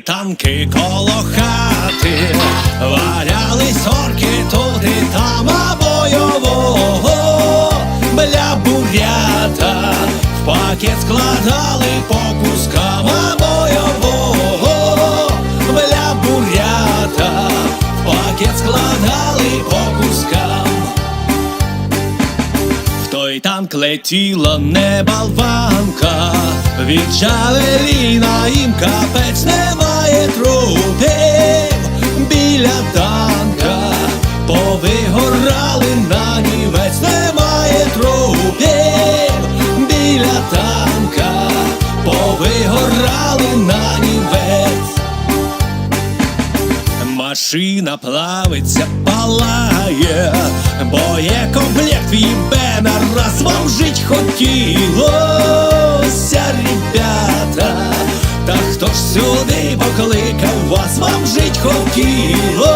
Танки коло хати, валялись орки тут і там, а бойового бля бурята. В пакет складали по кускам, а бойового бля бурята. В пакет складали по кускам. В той танк летіла не болванка, від Джавеліна їм капець немає трупів біля танка, повигорали на німець, немає трупів біля танка, повигорали на німець. Машина плавиться, палає, боєкомплект в'їбе на раз вам жить хотілося, ребята. Сюди покликав вас, вам жить хотілося,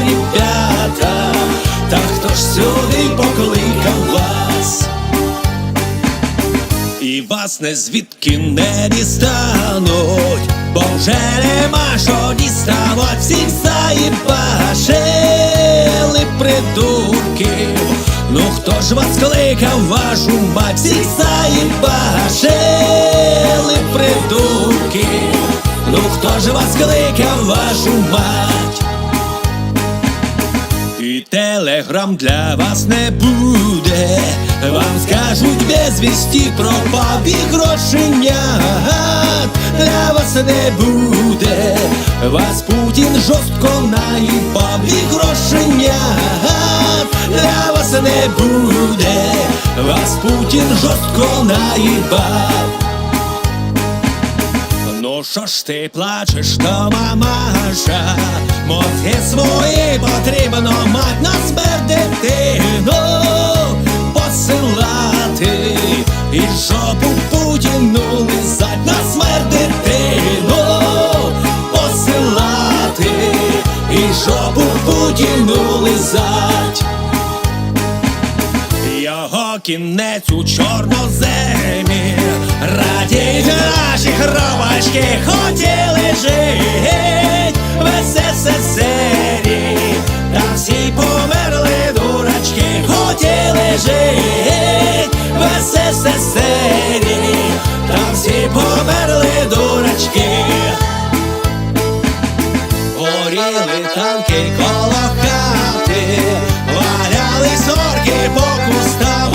ребята. Та хто ж сюди покликав вас? І вас не звідки не дістануть, бо вже нема що діставать, всіх заїбашили придурків. Ну хто ж вас кликав вашу мать, всіх заїбашили хто ж вас кликав вашу мать? І телеграм для вас не буде. Вам скажуть без вісті пропав і грошенят для вас не буде. Вас Путін жорстко наїбав і грошенят для вас не буде. Вас Путін жорстко наїбав. Що ж ти плачеш, то мамаша, мозги свої потрібно мать на дитину посилати і жопу Путіну лизать на дитину посилати і жопу Путіну лизать. Його кінець у чорноземі. Радіють наші хробачки хотіли жить в СССРі Та всі померли дурачки хотіли жить в СССРі Та всі померли дурачки. Горіли танки коло хати, валялись орки по кустам